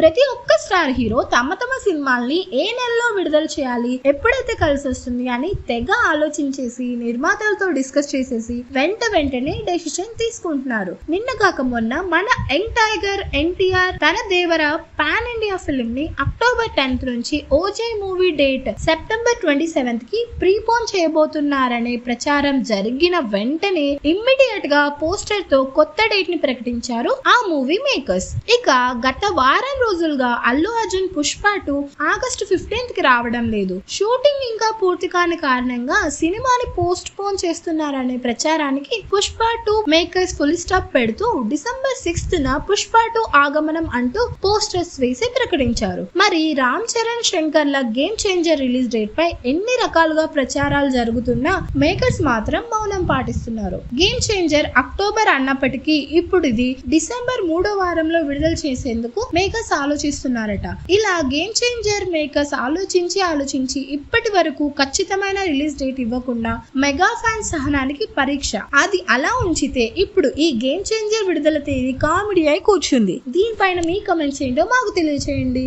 ప్రతి ఒక్క star hero తమ తమ సినిమాల్ని ఏ నెలలో విడుదల చేయాలి ఎప్పుడైతే కలిసి వస్తుంది అని తెగ ఆలోచించేసి నిర్మాతలతో డిస్కస్ చేసేసి వెంట వెంటనే డెసిషన్ తీసుకుంటున్నారు. నిన్న కాక మొన్న మన యంగ్ టైగర్ ఎన్టీఆర్ తన దేవర పాన్ ఇండియా ఫిల్మ్ని అక్టోబర్ టెన్త్ నుంచి OG movie date September twenty సెవెంత్కి prepone చేయబోతున్నారనే ప్రచారం జరిగిన వెంటనే ఇమ్మీడియట్గా పోస్టర్తో కొత్త డేట్ని ప్రకటించారు ఆ మూవీ మేకర్స్. ఇక గత వారం రోజులుగా అల్లు అర్జున్ పుష్ప టు ఆగస్టు ఫిఫ్టీన్త్కి రావడం లేదు. షూటింగ్ ఇంకా పూర్తి కాని కారణంగా సినిమాని పోస్ట్ పోన్ చేస్తున్నారనే ప్రచారానికి Pushpa two makers full stop పెడుతూ డిసెంబర్ సిక్స్త్ న పుష్ప టూ ఆగమనం అంటూ పోస్టర్స్ వేసి ప్రకటించారు మరి రామ్ చరణ్ శంకర్ల గేమ్ చేంజర్ రిలీజ్ డేట్ పై ఎన్ని రకాలుగా ప్రచారాలు జరుగుతున్నా మేకర్స్ మాత్రం మౌనం పాటిస్తున్నారు. గేమ్ చేంజర్ అక్టోబర్ అన్నప్పటికీ ఇప్పుడు ఇది డిసెంబర్ మూడో వారంలో విడుదల చేసేందుకు మేకర్స్ ఆలోచిస్తున్నారట. ఇలా గేమ్ చేంజర్ మేకర్స్ ఆలోచించి ఆలోచించి ఇప్పటి వరకు ఖచ్చితమైన రిలీజ్ డేట్ ఇవ్వకుండా మెగా ఫ్యాన్ సహనానికి పరీక్ష. అది అలా ఉంచితే ఇప్పుడు ఈ గేమ్ చేంజర్ విడుదల తేదీ కామెడీ అయి కూర్చుంది. దీనిపైన మీ కమెంట్స్ ఏంటో మాకు తెలియచేయండి.